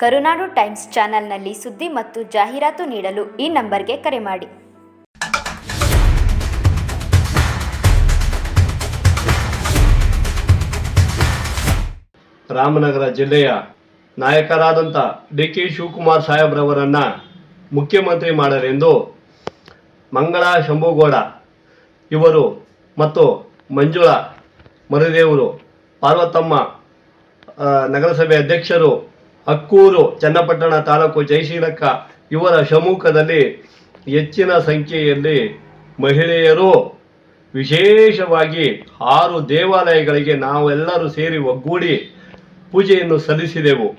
ಕರುನಾಡು times ಚಾನೆಲ್ನಲ್ಲಿ ಸುದ್ದಿ ಮತ್ತು ಜಾಹೀರಾತು ನೀಡಲು ಈ ನಂಬರ್ಗೆ ಕರೆ ಮಾಡಿ. ರಾಮನಗರ ಜಿಲ್ಲೆಯ ನಾಯಕರಾದಂಥ ಡಿ ಕೆ ಶಿವಕುಮಾರ್ ಸಾಹೇಬ್ರವರನ್ನು ಮುಖ್ಯಮಂತ್ರಿ ಮಾಡರೆಂದು ಮಂಗಳ ಶಂಭುಗೌಡ, ಇವರು ಮತ್ತು ಮಂಜುಳಾ ಮರುದೇವರು ಪಾರ್ವತಮ್ಮ ನಗರಸಭೆ ಅಧ್ಯಕ್ಷರು ಅಕ್ಕೂರು ಚನ್ನಪಟ್ಟಣ ತಾಲೂಕು ಜಯಶೀಲಕ್ಕ ಇವರ ಶಮುಖದಲ್ಲಿ ಹೆಚ್ಚಿನ ಸಂಖ್ಯೆಯಲ್ಲಿ ಮಹಿಳೆಯರು ವಿಶೇಷವಾಗಿ ಆರು ದೇವಾಲಯಗಳಿಗೆ ನಾವೆಲ್ಲರೂ ಸೇರಿ ಒಗ್ಗೂಡಿ ಪೂಜೆಯನ್ನು ಸಲ್ಲಿಸಿದೆವು.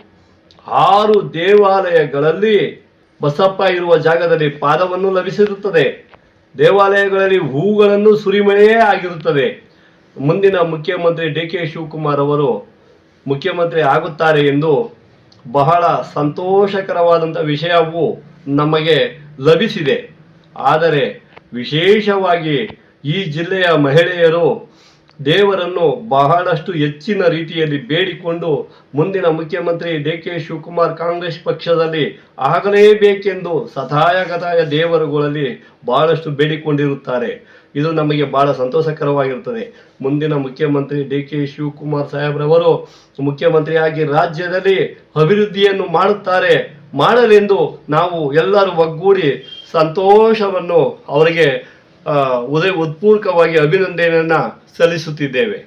ಆರು ದೇವಾಲಯಗಳಲ್ಲಿ ಬಸಪ್ಪ ಇರುವ ಜಾಗದಲ್ಲಿ ಪಾದವನ್ನು ಲಭಿಸಿರುತ್ತದೆ. ದೇವಾಲಯಗಳಲ್ಲಿ ಹೂಗಳನ್ನು ಸುರಿಮಳೆಯೇ ಆಗಿರುತ್ತದೆ. ಮುಂದಿನ ಮುಖ್ಯಮಂತ್ರಿ ಡಿ ಕೆ ಶಿವಕುಮಾರ್ ಅವರು ಮುಖ್ಯಮಂತ್ರಿ ಆಗುತ್ತಾರೆ ಎಂದು ಬಹಳ ಸಂತೋಷಕರವಾದಂಥ ವಿಷಯವು ನಮಗೆ ಲಭಿಸಿದೆ. ಆದರೆ ವಿಶೇಷವಾಗಿ ಈ ಜಿಲ್ಲೆಯ ಮಹಿಳೆಯರು ದೇವರನ್ನು ಬಹಳಷ್ಟು ಹೆಚ್ಚಿನ ರೀತಿಯಲ್ಲಿ ಬೇಡಿಕೊಂಡು ಮುಂದಿನ ಮುಖ್ಯಮಂತ್ರಿ ಡಿ ಕೆ ಶಿವಕುಮಾರ್ ಕಾಂಗ್ರೆಸ್ ಪಕ್ಷದಲ್ಲಿ ಆಗಲೇಬೇಕೆಂದು ಸದಾಯಗತಾಯ ದೇವರುಗಳಲ್ಲಿ ಬಹಳಷ್ಟು ಬೇಡಿಕೊಂಡಿರುತ್ತಾರೆ. ಇದು ನಮಗೆ ಬಹಳ ಸಂತೋಷಕರವಾಗಿರುತ್ತದೆ. ಮುಂದಿನ ಮುಖ್ಯಮಂತ್ರಿ ಡಿ ಕೆ ಶಿವಕುಮಾರ್ ಸಾಹೇಬ್ರವರು ಮುಖ್ಯಮಂತ್ರಿಯಾಗಿ ರಾಜ್ಯದಲ್ಲಿ ಅಭಿವೃದ್ಧಿಯನ್ನು ಮಾಡುತ್ತಾರೆ, ಮಾಡಲೆಂದು ನಾವು ಎಲ್ಲರೂ ಒಗ್ಗೂಡಿ ಸಂತೋಷವನ್ನು ಅವರಿಗೆ ಉದಯ ಉತ್ಪೂರ್ವಕವಾಗಿ ಅಭಿನಂದನೆಯನ್ನು ಸಲ್ಲಿಸುತ್ತಿದ್ದೇವೆ.